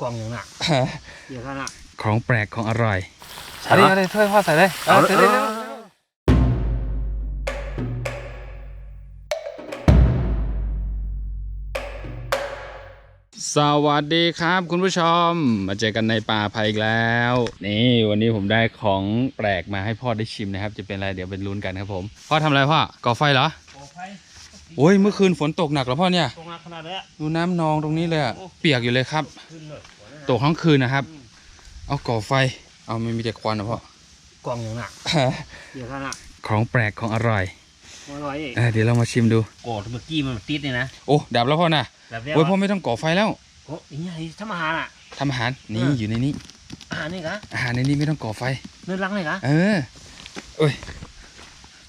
กล่องอย่างหนักเดี๋ยวกันอะของแปลกของอร่อยใช่อันนี้ปะอะไรถ้วยพ่อใส่เลยเอาใส่เลยเลยเอาเร็วเลยสวัสดีครับคุณผู้ชม มาเจอกันในป่าภัยอีกแล้ว นี่วันนี้ผมได้ของแปลกมาให้พ่อได้ชิมนะครับ จะเป็นอะไรเดี๋ยวเป็นลุ้นกันครับผมพ่อทำอะไรพ่อก่อไฟเหรอโอ้ไฟโอ้ยเมื่อคืนฝนตกหนักแล้วพ่อเนี่ยตรงนั้นขนาดนี้ดูน้ำนองตรงนี้เลยอะเปียกอยู่เลยครับขึ้นเลย ตกทั้งคืนนะครับ เอาก่อไฟ เอาไม่มีแต่ควันนะพ่อกล่องอย่างหนักเดี๋ยวกันอะของแปลกของอร่อยอร่อยเออเดี๋ยวเรามาชิมดูโกรธเมื่อกี้มันติดเนี่ยนะโอ้ดับแล้วพ่อนะแบบเนี้ยโอ้ยพ่อไม่ต้องก่อไฟแล้วโอ้ยไงทำอาหารอะทำอาหารนี่เออออยู่ในนี้อาหารนี่กะอาหารในนี้ไม่ต้องก่อไฟเนื้อรังเลยกะเออเอ้ย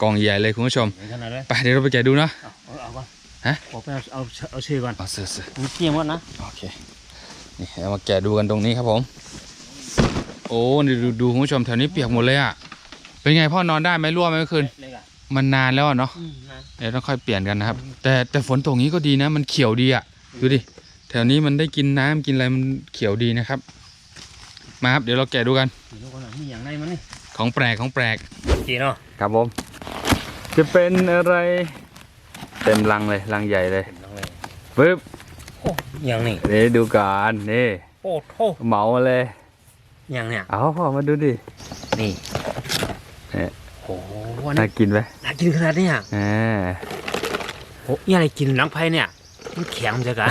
กล่องใหญ่เลยคุณผู้ชมเดี๋ยวขนาดเลยไปเดี๋ยวเราไปแกะดูเนาะเอาเอาเอาก่อนฮะผมไปเอาเอาเอาชื่อก่อนเอาเสือเสือมีเกียมก่อนนะโอเค นี่เรามาแกะดูกันตรงนี้ครับผม โอ้นี่ดูดูคุณผู้ชมแถวนี้เปียกหมดเลยอะ เป็นไงพ่อนอนได้ไหมรั่วไหมเมื่อคืน เลยกะมันนานแล้วอะเนาะ อืมนะเดี๋ยวต้องค่อยเปลี่ยนกันนะครับ แต่แต่ฝนตกนี้ก็ดีนะมันเขียวดีอะดูดิแถวนี้มันได้กินน้ำกินอะไรมันเขียวดีนะครับ มาครับเดี๋ยวเราแกะดูกันเดี๋ยวดูก่อนนะมีอย่างไรมันนี่ของแปลกของแปลกจีเนาะครับผม จะเป็นอะไร เต็มลังเลยลังใหญ่เลยเห็นแล้วเลยปึ๊บโอ้อย่างนี่นี่ดูก่อนนี่โอ้โทเหมามาเลยอย่างเนี่ยเอาพ่อมาดูดินี่เนี่ยโอ้โหอันน่านี้กินไหมน่ากินขนาดนี้อะอ่าโอ้ยอะไรกินหลังไผ่เนี่ย มันแข็งจังกะ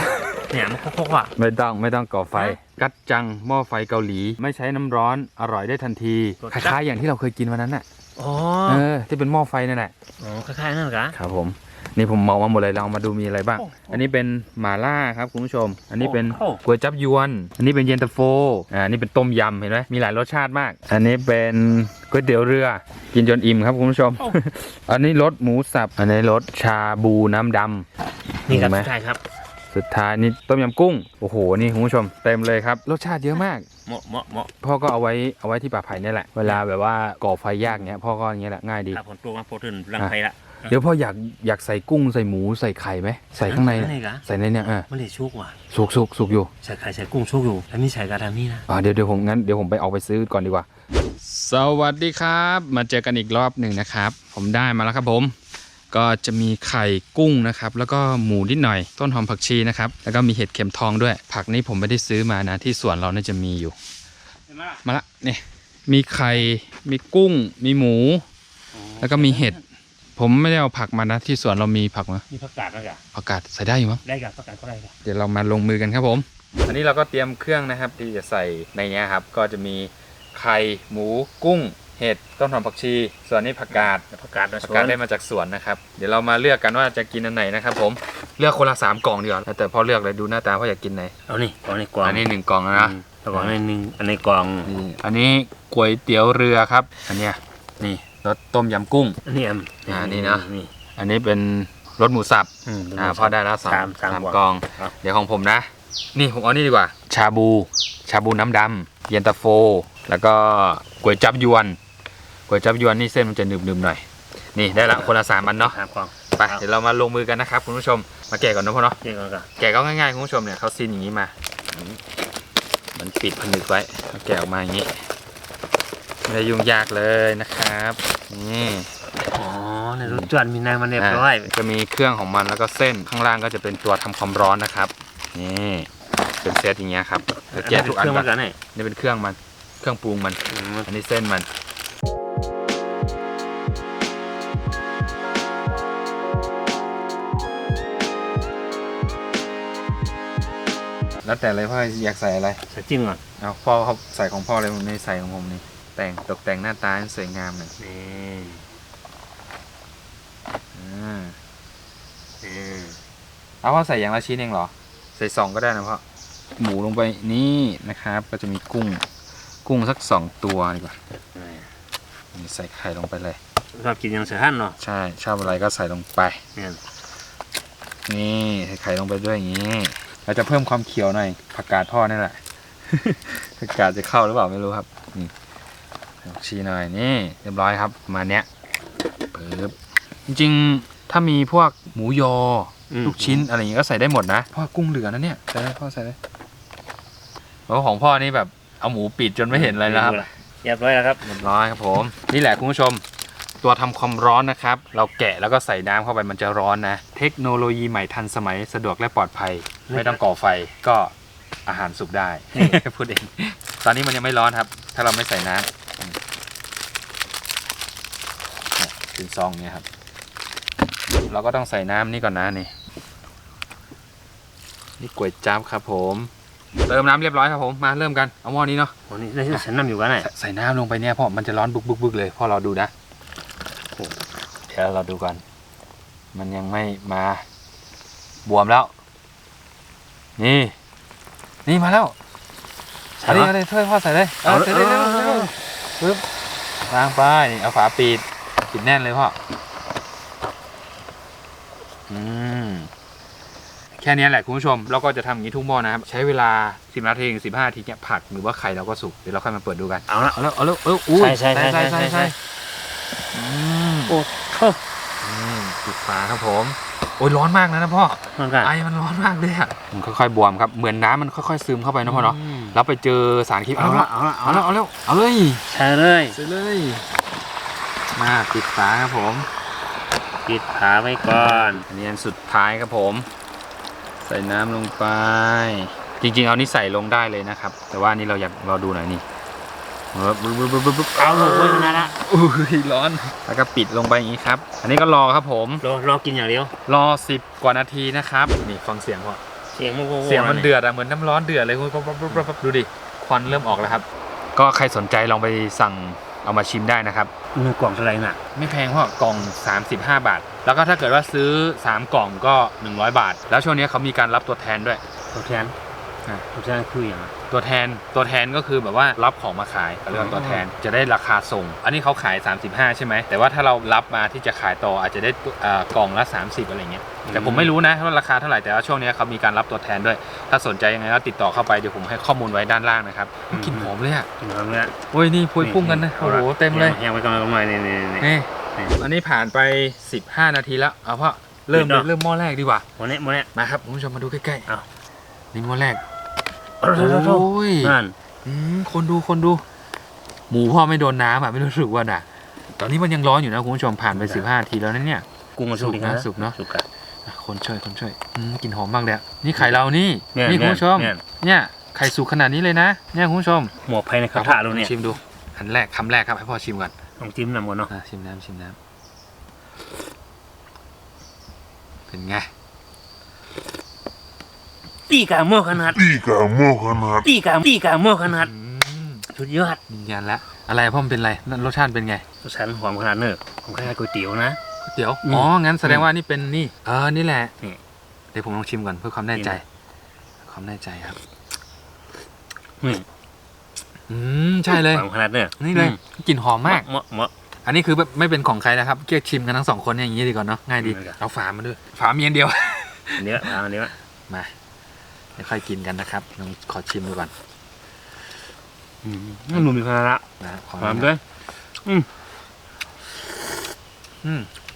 เนี่ยมันพกๆอะ ไม่ต้องไม่ต้องก่อไฟ ฮะกัดจังหม้อไฟเกาหลี ไม่ใช้น้ำร้อนอร่อยได้ทันทีรสคจัดล้ายๆอย่างที่เราเคยกินวันนั้นน่ะอ๋อเออที่เป็นหม้อไฟนั่นแหละอ๋อคล้ายๆนั่นกะครับผม นี่ผมเมามาหมดเลยเรามาดูมีอะไรบ้างโอ้อันนี้เป็นหม่าล่าครับคุณผู้ชม อันนี้เป็นโอ้ก๋วยจับยวน อันนี้เป็นเย็นตาโฟ อ่าอันนี้เป็นต้มยำเห็นไหมมีหลายรสชาติมาก อันนี้เป็นก๋วยเตี๋ยวเรือ กินจนอิ่มครับคุณผู้ชม อันนี้รสหมูสับ อันนี้รสชาบูน้ำดำนี่ครับเห็นไหมใช่ครับสุดท้ายนี่ต้มยำกุ้ง โอ้โห นี่คุณผู้ชมเต็มเลยครับ รสชาติเยอะมาก เหมาะเหมาะเหมาะพ่อก็เอาไว้เอาไว้ที่ป่าไผ่นี่แหละ เวลาแบบว่าก่อไฟยากเงี้ยพ่อก็อย่างเงี้ยแหละง่ายดีถ้าผลตัวมาโปรตีนหลังไผ่ละ เดี๋ยวพ่ออยากอยากใส่กุ้งใส่หมูใส่ไข่ไหมใส่ข้างในอัเนี่ยกะใส่ในเนี่ยอะมันเลยชุกว่ะสุกสุกสุกอยู่ใส่ไข่ใส่กุ้งชุกอยู่แล้วมีใส่กระดามี่นะอ่าเดี๋ยวเดี๋ยวผมงั้นเดี๋ยวผมไปเอาไปซื้อก่อนดีกว่า สวัสดีครับ มาเจอกันอีกรอบหนึ่งนะครับ ผมได้มาแล้วครับผม ก็จะมีไข่กุ้งนะครับ แล้วก็หมูนิดหน่อย ต้นหอมผักชีนะครับ แล้วก็มีเห็ดเข็มทองด้วย ผักนี้ผมไม่ได้ซื้อมานะ ที่สวนเราน่าจะมีอยู่ เห็นไหมล่ะมาละนี่มีไข่ มีกุ้ง มีหมู แล้วก็มีเห็ด ผมไม่ได้เอาผักมานะที่สวนเรามีผักมามีผักกาดนะกะผักกาดใส่ได้อยู่มั้งได้กะผักกาดก็ได้กะเดี๋ยวเรามาลงมือกันครับผม อันนี้เราก็เตรียมเครื่องนะครับ ที่จะใส่ในเนี้ยครับ ก็จะมีไข่หมูกุ้ง เห็ดต้นหอมผักชี ส่วนนี้ผักกาดผักกาดนะผักกาดได้มาจากสวนนะครับ เดี๋ยวเรามาเลือกกันว่าจะกินอันไหนนะครับผมเลือกคนละสามกล่องดีกว่าแล้วแต่พ่อเลือกเลยดูหน้าตาพ่ออยากกินไหนเอานี่กล่องนี่กล่องอันนี้หนึ่งกล่องนะอืมแล้วกล่องนี่หนึ่งอันนี้กล่องนี่อันนี้ก๋วยเตี๋ยวเรือครับ อันเนี้ยนี่ รสต้มยำกุ้งอันนี้อันอ่านี่นะนี่อันนี้เป็นรสหมูสับอืม อ่าพ่อได้แล้วสามสามสามสามกล่องกล่อง ครับ เดี๋ยวของผมนะ นี่ผมเอานี่ดีกว่า ชาบู ชาบูน้ำดำเย็นตาโฟ แล้วก็ก๋วยจับยวนก๋วยจับยวนนี่เส้นมันจะหนึบๆหน่อย นี่ได้ละคนละสามอันเนาะสามกล่องไปเดี๋ยวเรามาลงมือกันนะครับคุณผู้ชมมาแกะก่อนนะพ่อเนาะ นี่ก่อนกะแกะก็ง่ายๆคุณผู้ชมเนี่ยเขาซีนอย่างนี้มาอืมมันปิดผนึกไว้เขาแกะออกมาอย่างนี้ ไม่ได้ยุ่งยากเลยนะครับนี่อ๋อในรถจวนมีนายมันเรียบร้อยะจะมีเครื่องของมันแล้วก็เส้นข้างล่างก็จะเป็นตัวทำความร้อนนะครับนี่เป็นเซตอย่างเงี้ยครับเดี๋ยวแกะทุกอันเครื่องก่มัอนนกันนี่นี่เป็นเครื่องมันเครื่องปรุงมันอืมอันนี้เส้นมันแล้วแต่เลยพ่ออยากใส่อะไรใส่จิ้มก่อนเอาพ่อเขาใส่ของพ่อเลยผมไม่ใส่ของผมนี่ แต่งตกแต่งหน้าตาให้สวยงามหน่อยนี่อ่าเออเอาพ่อใส่อย่างละชิ้นเองเหรอ ใส่สองก็ได้นะพ่อหมูลงไปนี่นะครับ ก็จะมีกุ้ง กุ้งสักสองตัวดีกว่านี่ใส่ไข่ลงไปเลยชอบกินอยังเสือหั่นเนาะใช่ชอบอะไรก็ใส่ลงไปเนี่ยนี่ใส่ไข่ลงไปด้วยอย่างนี้เราจะเพิ่มความเขียวหน่อยผักกาดพ่อนี่แหละผักกาดจะเข้าหรือเปล่าไม่รู้ครับนี่ใส่ผัก ชีหน่อยนี่เรียบร้อยครับประมาณเนี้ยปึ๊บจริงๆถ้ามีพวกหมูยอออืมลูกชิ้นอะไรอย่างงี้ก็ใส่ได้หมดนะพ่อกุ้งเหลือนะเนี่ยใส่ได้พ่อใส่ได้เพราะของพ่อนี่แบบเอาหมูปิดจนไม่เห็นอะไรแล้วครับเรียบร้อยแล้วครับเรียบร้อยครับผมนี่แหละคุณผู้ชม ตัวทำความร้อนนะครับ เราแกะแล้วก็ใส่น้ำเข้าไปมันจะร้อนนะ เทคโนโลยีใหม่ทันสมัยสะดวกและปลอดภัย ไม่ต้องก่อไฟก็อาหารสุกได้พูดเองตอนนี้มันยังไม่ร้อนครับ ถ้าเราไม่ใส่น้ำอืม เนี่ยเป็นซองเนี่ยครับ เราก็ต้องใส่น้ำนี่ก่อนนะนี่ นี่ก๋วยจั๊บครับผม เติมน้ำเรียบร้อยครับผม มาเริ่มกัน เอาหม้อนี้เนาะโอ้นี่ได้ฉันนำอยู่กันไหนใส่ใส่น้ำลงไปเนี่ยเพราะมันจะร้อนบึกบึกบึกเลยพอเราดูนะโอ้เดี๋ยวเราดูก่อน มันยังไม่มาบวมแล้ว นี่ นี่มาแล้วเอะไรอะไรช่วยพ่อใส่เลย เออเดี๋ยวเดี๋ยวเดี๋ยวเดี๋ยวปึ๊บวางไปนี่เอาฝาปิด ปิดแน่นเลยพ่อ อืม แค่นี้แหละคุณผู้ชม เราก็จะทำอย่างนี้ทุกหม้อนะครับ ใช้เวลา 10นาทีถึง15นาทีเนี่ยผักหรือว่าไข่เราก็สุก เดี๋ยวเราค่อยมาเปิดดูกัน เอาละเอาแล้วเอาแล้วเอออุ้ยใช่ใช่ใช่ใช่ใช่ใช่อืมโอ้โหอืมปิดฝาครับผม โอ้ยร้อนมากนะนะพ่อ มันกันไอมันร้อนมากเลยอะ มันค่อยๆบวมครับ เหมือนน้ำมันค่อยๆซึมเข้าไปนะพ่อเนาะมแล้วไปเจอสารพิษเอาเอาละละเอาละเอาแล้วเอาแล้วเอาเลย ใช่เลยใส่เลย มาปิดฝาครับผม ปิดฝาไว้ก่อน อันนี้อันสุดท้ายครับผม ใส่น้ำลงไป จริงๆ เอานี่ใส่ลงได้เลยนะครับ แต่ว่านี่เราอยากรอดูหน่อยนี่เออบึ๊บบึ๊บบึ๊บบึ๊บบึ๊บเอาลงไว้ขนาดละอุ้ยร้อน แล้วก็ปิดลงไปอย่างนี้ครับ อันนี้ก็รอครับผม รอรอกินอย่างเดียว รอสิบกว่านาทีนะครับ นี่ฟังเสียงพอเสียงมันโว้ๆเสียงมันะเดือดอะเหมือนน้ำร้อนเดือดเลยคุณปั๊บปั๊บปั๊บปั๊บปั๊บดูดิ ควันเริ่มออกแล้วครับ ก็ใครสนใจลองไปสั่ง เอามาชิมได้นะครับเนื้อกล่องเท่าไหร่น่ะ ไม่แพงเพราะกล่อง 35 บาท แล้วก็ถ้าเกิดว่าซื้อ 3 กล่องก็ 100 บาท แล้วช่วงนี้เขามีการรับตัวแทนด้วย ตัวแทน อะตัวแทนคืออย่างไร ตัวแทนตัวแทนก็คือแบบว่ารับของมาขายเขาเรียกว่าตัวแทนจะได้ราคาส่ง อันนี้เขาขาย 35 ใช่ไหมแต่ว่าถ้าเรารับมาที่จะขายต่ออาจจะได้ตัวเอ่อกล่องละ 30 อะไรเงี้ยแต่ผมไม่รู้นะว่าราคาเท่าไหร่แต่ว่าช่วงนี้เขามีการรับตัวแทนด้วย ถ้าสนใจยังไงก็ติดต่อเข้าไปเดี๋ยวผมให้ข้อมูลไว้ด้านล่างนะครับกลิ่นหอมเลยอะกินน้ำเนี่ยโอ้ยนี่พวยพุ่งกันนะโอ้โหเต็มเลยแห้งไว้ก่อนลงมานี่นี่นี่ นี่นี่อันนี้ผ่านไป 15 นาทีแล้วเอาพ่อเริ่มปิดเนอะ เริ่มหม้อแรกดีกว่า โมเน่โมเน่ มาครับคุณผู้ชมมาดูใกล้เอาๆนี่หม้อแรก โอ้โอ้ยนั่นอืมคนดูคนดู หมูพ่อไม่โดนน้ำอะไม่รู้สึกว่าน่ะ ตอนนี้มันยังร้อนอยู่นะคุณผู้ชมผ่านไป15นาทีแล้วนะเนี่ยกุ้งมันสุกดีสุกนะสุกเนอะสุกกันอะคนช่วยคนช่วยอืมกลิ่นหอมมากเลยอะนี่ไข่เรานี่เนี่ยนี่คุณผู้ชมเนี่ยเนี่ยไข่สุกขนาดนี้เลยนะเนี่ยคุณผู้ชมหมวกภายในกระทะเราเนี่ยชิมดูอันแรกคำแรกครับให้พ่อชิมก่อนต้องจิ้มน้ำก่อนเนาะอะชิมน้ำชิมน้ำเป็นไง ตีกาหม้อขนาด Tiga mohanat. ตีกาตีกาหม้อขนาดอืมสุดยอดยืนยันแล้วอะไรพ่อมันเป็นไรนั่นรสชาติเป็นไงรสชาติหอมขนาดเนอะผมคล้ายๆก๋วยเตี๋ยวนะ เดี๋ยวอืม อ๋องั้นแสดงว่านี่เป็นนี่เออนี่แหละนี่เดี๋ยวผมลองชิมก่อนเพื่อความแน่ใจ ความแน่ใจครับ นี่อืมใช่เลย หอมขนาดเนอะนี่เลยกลิ่นหอมมาก เหมาะเหมาะ อันนี้คือแบบไม่เป็นของใครนะครับเกียกชิมกันทั้งสองคนเนี่ยอย่างนี้ดีกว่าเนาะง่ายดี อืมครับเอาฝามาด้วยฝามีอันเดียวอันเนี้ยเอาอันเนี้ยมา เดี๋ยวค่อยกินกันนะครับลองขอชิมดูก่อนอืมมันหนุ่มขนาดละนะขอหอมด้วยอืม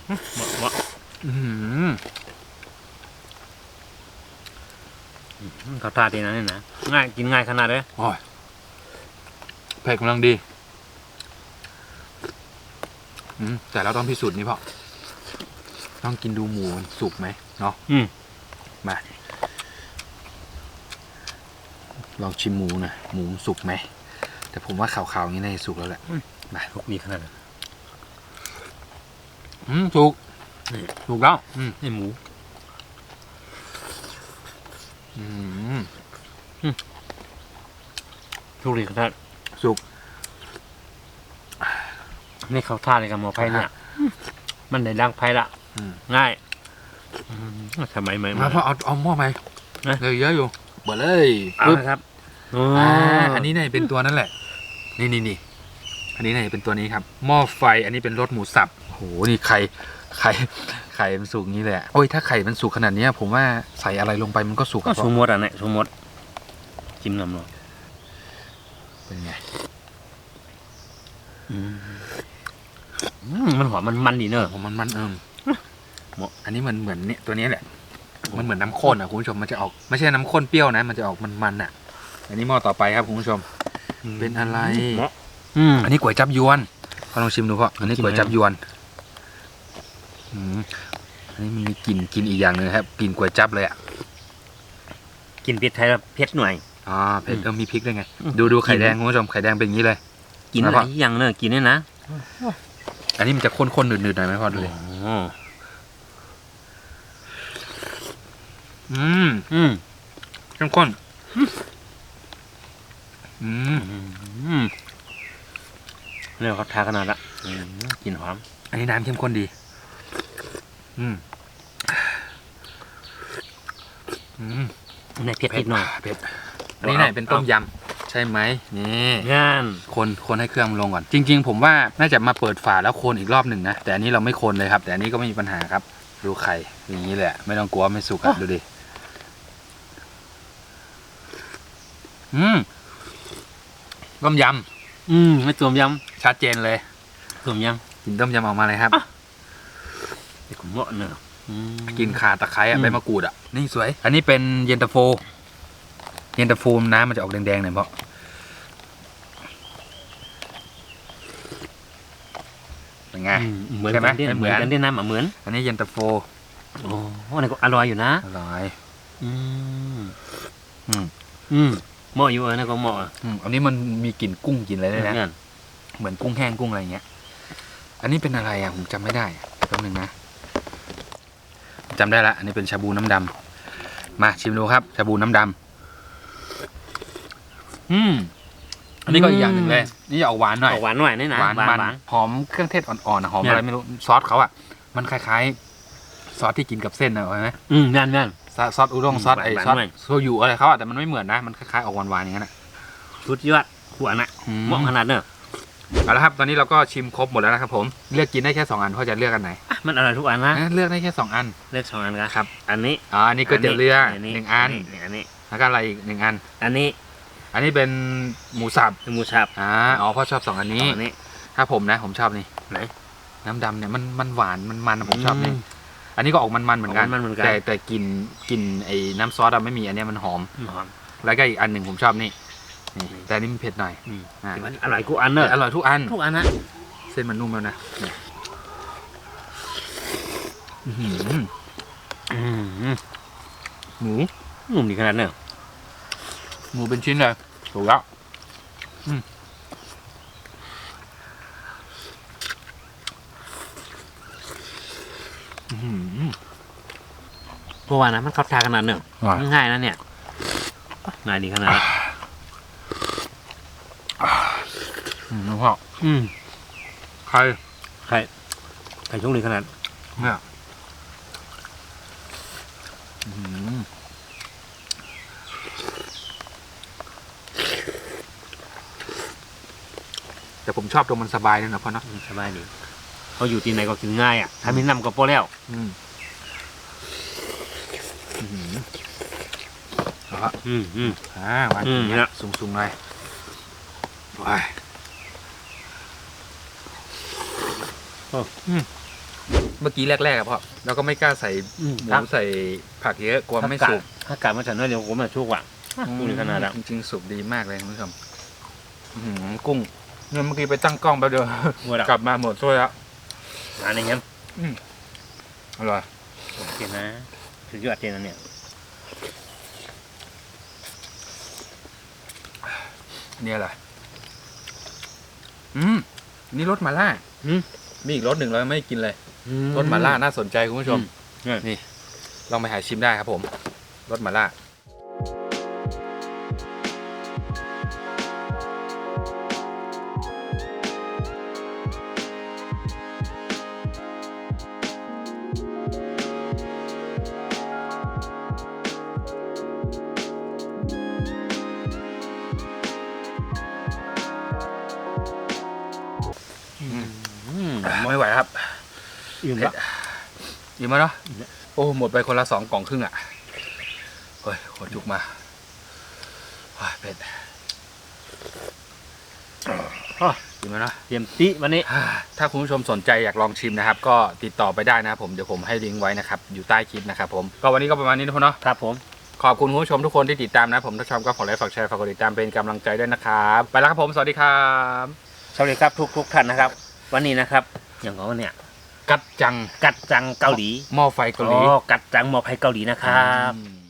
เหมาะเหมาะอืมเขาทาดีนะนี่นะง่ายกินง่ายขนาดเลยโอ้ยเผ็ดกำลังดีอืมแต่เราต้องพิสูจน์นี่พ่อต้องกินดูหมูมันสุกไหมเนาะอืมมา ลองชิมหมูหนะหมูสุกไหม แต่ผมว่าขาวๆอย่างนี้น่าจะสุกแล้วแหละมาทุกดีขนาดนั้นอืมสุกนี่สุกแล้ว อืมนี่หมู อืมทุกดีขนาดสุกนี่เขาทาเลยกับหมอไผ่เนี่ย มันได้ดังไผ่ละอืมง่ายอืมทำไมไม่มาพ่อเอาเอาหม้อไหมนะเลยเยอะอยู่เบิดเลยเอาปึ๊บ ละครับอ่าอันนี้เนี่ยเป็นตัวนั่นแหละ นี่นี่นี่อันนี้เนี่ยเป็นตัวนี้ครับ หม้อไฟอันนี้เป็นรสหมูสับโอ้โหนี่ไข่ไข่ไข่มันสุกอย่างนี้เลยอะโอ้ยถ้าไข่มันสุกขนาดเนี้ย ผมว่าใส่อะไรลงไปมันก็สุกก็อะสมมติอะเนี่ยสมมติจิ้มน้ำหน่อยเป็นไงอืมอืมมันหอมมันมันดีเนอะ ผมมันมันเอิมเหมาะ อันนี้มันเหมือนเนี่ยตัวนี้แหละ มันเหมือนน้ำข้นอะคุณผู้ชมมันจะออกไม่ใช่น้ำข้นเปรี้ยวนะ มันจะออกมันมันๆอะ อันนี้หม้อต่อไปครับคุณผู้ชม เป็นอะไรเหมาะอืมอันนี้ก๋วยจับยวนพ่อลองชิมดูพ่ออันนี้ชิมก๋วยจับยวนอืมอันนี้มีกลิ่นกลิ่นอีกอย่างหนึ่งครับกลิ่นก๋วยจับเลยอะกินเผ็ดไทยแล้วเผ็ดหน่อย อ๋อเผ็ดอืมเออมีพริกด้วยไงอืมดูดูไข่กินแดงคุณผู้ชมไข่แดงเป็นอย่างนี้เลย กินแล้วหก็ลายอย่างเนอะกินเนี่ยนะ อันนี้มันจะข้นๆหนืดๆหน่อยไหมพ่อดูเลยโอ้อืมอืมเข้มข้น อืมอืมเนี่ยเขาทาขนาดละอืมกินหอม อันนี้น้ำเข้มข้นดี อืมอืมในเผ็ดนิดหน่อยเผ็ดอันนี้ไหนเป็นต้มยำใช่ไหมนี่งานคนคนให้เครื่องมันลงก่อน จริง ๆ ผมว่าน่าจะมาเปิดฝาแล้วคนอีกรอบหนึ่งนะแต่อันนี้เราไม่คนเลยครับ แต่อันนี้ก็ไม่มีปัญหาครับ ดูไข่อย่างนี้แหละ ไม่ต้องกลัวไม่สุกอะดูดิอืม ต้มยอืมไม่ต้มยำชัดเจนเลยำต้มยกินต้มยำออกมาเลยครับำไอ้ผมเหมาะเนอะอืม กินข่าตะไคร้อะอืม ใบมะกรูดอะนี่สวย อันนี้เป็นเย็นตาโฟ เย็นตาโฟน้ำมันจะออกแดงๆหน่อยเพราะเป็นไง อืมเหมือนใช่ไหมกันเนี่ยเหเหมืมืออนนกันเนี่ยนะเหมือนอันนี้เย็นตาโฟโอ้โหอันนี้ก็อร่อยอยู่นะ อร่อย อืมอืม อืมเหมาะอยู่อันนี้ก็เหมาะอะอืมอันนี้มันมีกลิ่นกุ้งกลิ่นอะไรด้วยนะงานเหมือนกุ้งแห้งกุ้งอะไรอย่างเงี้ย อันนี้เป็นอะไรอะผมจำไม่ได้แป๊บหนึงนะจำได้ละ อันนี้เป็นชาบูน้ำดำมาชิมดูครับ ชาบูน้ำดำอืม อันนี้ก็อีกอย่างหนึ่งเลย นี่จะออกหวานหน่อย ออกหวานหน่อยนี่นะหวานหวานมันหวาน หอมเครื่องเทศอ่อนๆอะหอมเนี่ย อะไรไม่รู้ซอสเขาอะ มันคล้ายๆ ซอสที่กินกับเส้นอะเห็นไหมอืมงานงาน ซอสซอสอุด้งอืมซอสไอหวานๆซอสหน่อย โซยุอะไรเขาอะแต่มันไม่เหมือนนะ มันคล้ายๆออกหวานๆอย่างนั้นอะชุดยอดขวานอะอืเหมาะขนาดเนอะเอาละครับ ตอนนี้เราก็ชิมครบหมดแล้วนะครับผม เลือกกินได้แค่สองอันพ่อจะเลือกอันไหนอะมันอร่อยทุกอันนะอะเลือกได้แค่สองอัน เลือกสองอันกันครับ อันนี้อ๋ออันนี้ก๋วยเตี๋ยวเรือหนึ่งอัน อันนี้ แล้วก็อะไรอีกหนึ่งอัน อันนี้อันนี้เป็นหมูสับหมูสับอ่าอ๋อพ่อชอบสองอันนี้ อันนี้ ถ้าผมนะ ผมชอบนี่ไหน น้ำดำเนี่ยมันมันหวานมันมันผมชอบนี่ม อันนี้ก็ออกมันๆเหมือนกัน ออกมันๆเหมือนกัน แต่แต่กลินกลินไอ้น้ำซอสอะไม่มีอันเนี้ยมันหอม หอม แล้วก็อีกอันหนึ่งผมชอบนี่นี่ แต่อันนี้มันเผ็ดหน่อยอืม อ่าแต่มันอร่อยกูอันเนอะแต่อร่อยทุกอัน ทุกอันนะเส้นมันนุ่มแล้วนะนี่อื้อหืออืมหมูนุ่มดีขนาดเนอะหมูเป็นชิ้นเลยถูกแล้วอืมอื้อหือ เพราะว่านะมันเข้าทาขนาดเนอะอร่อยง่ายนะเนี่ยง่ายดีขนาดนั้นอืมพ่ออืมใครไข่ไข่ช่วงดีขนาดเนี่ยอื้อหือแต่ผมชอบตรงมันสบายเลยนะพ่อเนอะอืมสบายดีเขาอยู่ที่ไหนก็กินง่ายอะถ้ามีน้ำก็พอแล้ว อืมอื้อหือ เอาละอืมอืม อ่าวางอืมอย่างเงี้เนี่ย ยสูงๆหน่อยว้ายอืมเมื่อกี้แรกๆอะพ่อเราก็ไม่กล้าใส่อืมหมูครับใส่ผักเยอะกลัวไม่สุกถ้ากาดมาฉันน้อยเดี๋ยวผมมาชุกว่ะช่วงดีขนาดอะ จริงๆสุกดีมากเลยคุณผู้ชมอื้อหือกุ้งเนี่ยเมื่อกี้ไปตั้งกล้องแป๊บเดียววัวดับกลับมาหมดถ้วยแล้วอันนี้ครับอร่อยโอเคนะสุดยอดเจนนะเนี่ย อันนี่อะไรอืมอันนี่รสมาล่าอืมมีอีกรสหนึ่งเรายังไม่ได้กินเลยอืรสหมาล่าน่าสนใจคุณผู้ชมอืมนี่ ลองไปหาชิมได้ครับผมรสหมาล่า ไม่ไหวครับอิ่มละอิ่มแล้วเนาะอิ่มแล้วโอ้หมดไปคนละสองกล่องครึ่งอะเฮ้ยหัวจุกมาว้ายเป็ดอิ่มแล้วเนาะเตรียมติวันนี้ ถ้าคุณผู้ชมสนใจอยากลองชิมนะครับ ก็ติดต่อไปได้นะครับผมเดี๋ยวผมให้ลิงก์ไว้นะครับ อยู่ใต้คลิปนะครับผมก็วันนี้ก็ประมาณนี้นะพ่อเนาะครับผมขอบคุณคุณผู้ชมทุกคนที่ติดตามนะผมถ้าชอบก็ขอไลค์ฝากแชร์ฝากกดติดตามเป็นกำลังใจด้วยนะครับ ไปแล้วครับผม สวัสดีครับ สวัสดีครับทุกทุกๆท่านนะครับ วันนี้นะครับ อย่างของเนี่ยกัดจังกัดจังเกาหลีหม้อไฟเกาหลีอ๋อกัดจังหมอกไทยเกาหลีนะครับอืม